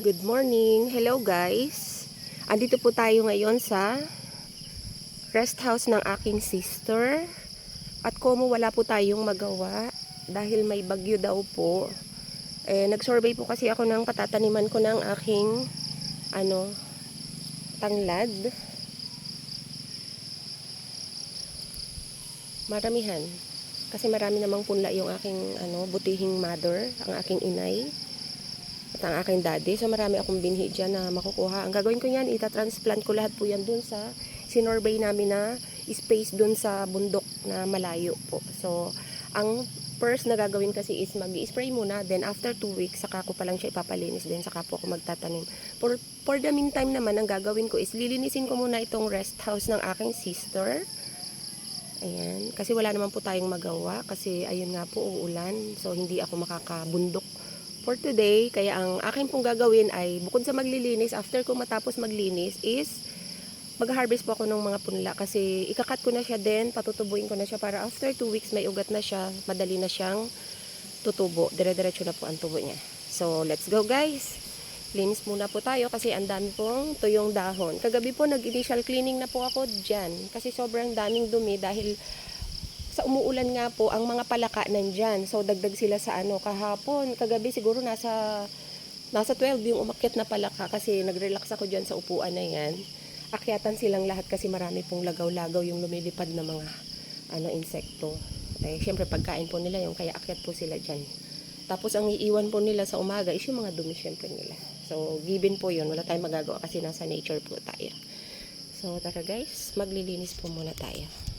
Good morning. Hello guys. Andito po tayo ngayon sa rest house ng aking sister. At como wala po tayong magawa dahil may bagyo daw po. Eh, nag-survey po kasi ako ng patataniman ko ng aking ano, tanglad. Maramihan. Kasi marami namang punla yung aking ano, butihing mother, ang aking inay at ang aking daddy. So marami akong binhi dyan na makukuha. Ang gagawin ko yan, itatransplant ko lahat po yan dun sa sinorvey namin na space dun sa bundok na malayo po. So ang first na gagawin kasi is mag-spray muna. Then after 2 weeks, saka ko pa lang siya ipapalinis. Then saka po ako magtatanim. For, for the meantime naman, ang gagawin ko is lilinisin ko muna itong rest house ng aking sister. Ayan. Kasi wala naman po tayong magawa. Kasi ayun nga po, uulan. So hindi ako makakabundok for today. Kaya ang akin pong gagawin ay bukod sa maglilinis, after ko matapos maglinis is mag-harvest po ako ng mga punla kasi ikakat ko na siya din, patutubuin ko na siya para after 2 weeks may ugat na siya, madali na siyang tutubo. Dire-diretso na po ang tubo niya. So, let's go guys! Linis muna po tayo kasi ang dami pong tuyong dahon. Kagabi po nag-initial cleaning na po ako dyan kasi sobrang daming dumi dahil sa umuulan nga po, ang mga palaka nandyan. So, dagdag sila sa ano, kahapon, kagabi siguro nasa, nasa 12 yung umakyat na palaka kasi nag-relax ako dyan sa upuan na yan. Akyatan silang lahat kasi marami pong lagaw-lagaw yung lumilipad na mga ano, insekto. Eh, syempre pagkain po nila yung kaya akyat po sila dyan. Tapos ang iiwan po nila sa umaga is yung mga dumi syempre nila. So, given po yun. Wala tayong magagawa kasi nasa nature po tayo. So, tara guys, maglilinis po muna tayo.